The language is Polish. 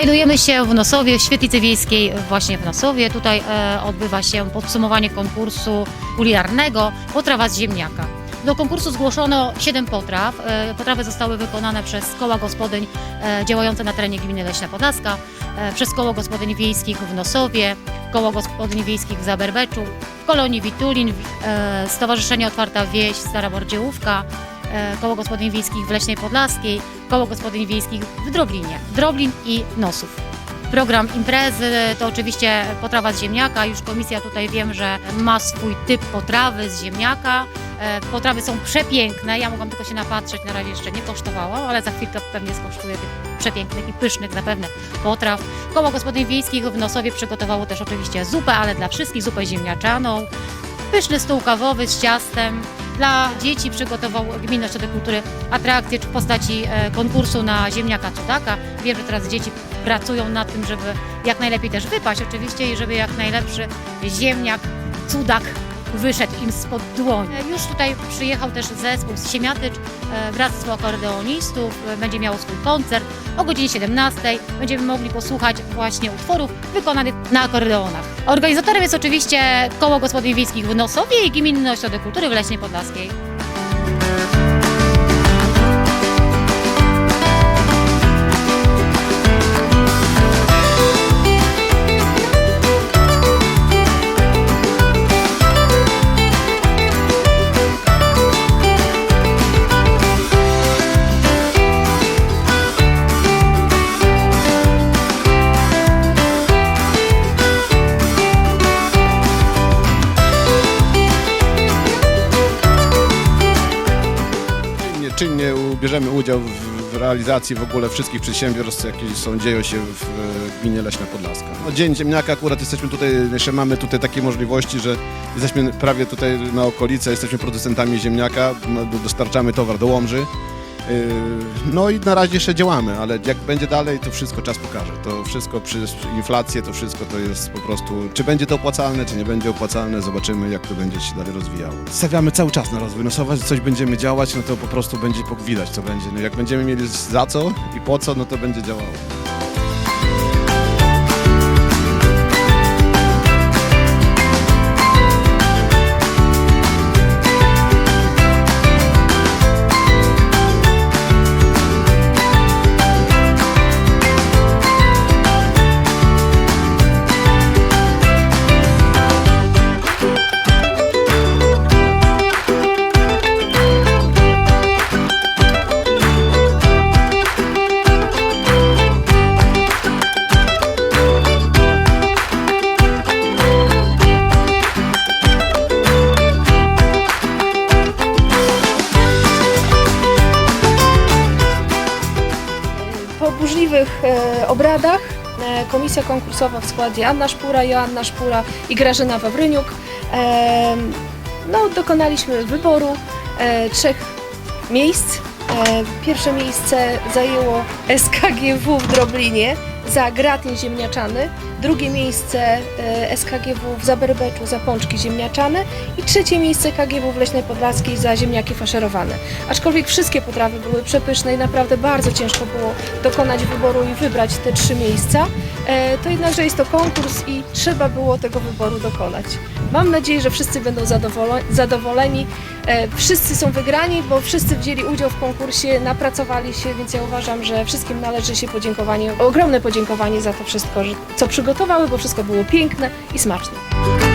Znajdujemy się w Nosowie, w Świetlicy Wiejskiej właśnie w Nosowie. Tutaj e, odbywa się podsumowanie konkursu kulinarnego Potrawa z ziemniaka. Do konkursu zgłoszono 7 potraw. E, Potrawy zostały wykonane przez koła gospodyń e, działające na terenie gminy Leśna Podlaska, e, przez koło gospodyń wiejskich w Nosowie, koło gospodyń wiejskich w Zaberbeczu, w Kolonii Witulin, Stowarzyszenie Otwarta Wieś Stara Bordziełówka, e, koło gospodyń wiejskich w Leśnej Podlaskiej, koło gospodyń wiejskich w Droblinie, Droblin i Nosów. Program imprezy to oczywiście potrawa z ziemniaka. Już komisja tutaj wiem, że ma swój typ potrawy z ziemniaka. E, Potrawy są przepiękne. Ja mogłam tylko się napatrzeć, na razie jeszcze nie kosztowałam, ale za chwilkę pewnie skosztuję tych przepięknych i pysznych zapewne potraw. Koło gospodyń wiejskich w Nosowie przygotowało też oczywiście zupę, ale dla wszystkich zupę ziemniaczaną. Pyszny stół kawowy z ciastem. Dla dzieci przygotował Gminny Ośrodek Kultury atrakcję w postaci e, konkursu na ziemniaka cudaka. Wiem, że teraz dzieci pracują nad tym, żeby jak najlepiej też wypaść oczywiście i żeby jak najlepszy ziemniak, cudak wyszedł im spod dłoni. E, Już tutaj przyjechał też zespół z Siemiatycz e, wraz z akordeonistów. E, Będzie miał swój koncert o godzinie 17. Będziemy mogli posłuchać właśnie utworów wykonanych na akordeonach. Organizatorem jest oczywiście Koło Gospodyń Wiejskich w Nosowie i Gminny Ośrodek Kultury w Leśnej Podlaskiej. Czynnie, bierzemy udział w, w realizacji w ogóle wszystkich przedsiębiorstw, jakie są, dzieją się w gminie Leśna Podlaska. No, Dzień Ziemniaka akurat jesteśmy tutaj, jeszcze mamy tutaj takie możliwości, że jesteśmy prawie tutaj na okolicy, jesteśmy producentami ziemniaka, no, do- dostarczamy towar do Łomży. Yy, No i na razie jeszcze działamy, ale jak będzie dalej, to wszystko czas pokaże. To wszystko przez inflację, to wszystko to jest po prostu, czy będzie to opłacalne, czy nie będzie opłacalne, zobaczymy jak to będzie się dalej rozwijało. Stawiamy cały czas na rozwój, no że coś będziemy działać, no to po prostu będzie widać co będzie. No jak będziemy mieli za co i po co, no to będzie działało. Burzliwych e, obradach. E, komisja konkursowa w składzie Anna Szpura, Joanna Szpura i Grażyna Wawryniuk. E, no, dokonaliśmy wyboru trzech miejsc. Pierwsze miejsce zajęło SKGW w Droblinie za gratin ziemniaczany, drugie miejsce e, SKGW w Zaberbeczu za pączki ziemniaczane i trzecie miejsce KGW w Leśnej Podlaskiej za ziemniaki faszerowane. Aczkolwiek wszystkie potrawy były przepyszne i naprawdę bardzo ciężko było dokonać wyboru i wybrać te trzy miejsca, e, to jednakże jest to konkurs i trzeba było tego wyboru dokonać. Mam nadzieję, że wszyscy będą zadowoleni. E, Wszyscy są wygrani, bo wszyscy wzięli udział w konkursie, napracowali się, więc ja uważam, że wszystkim należy się podziękowanie, ogromne podziękowanie za to wszystko, co przygotowały, bo wszystko było piękne i smaczne.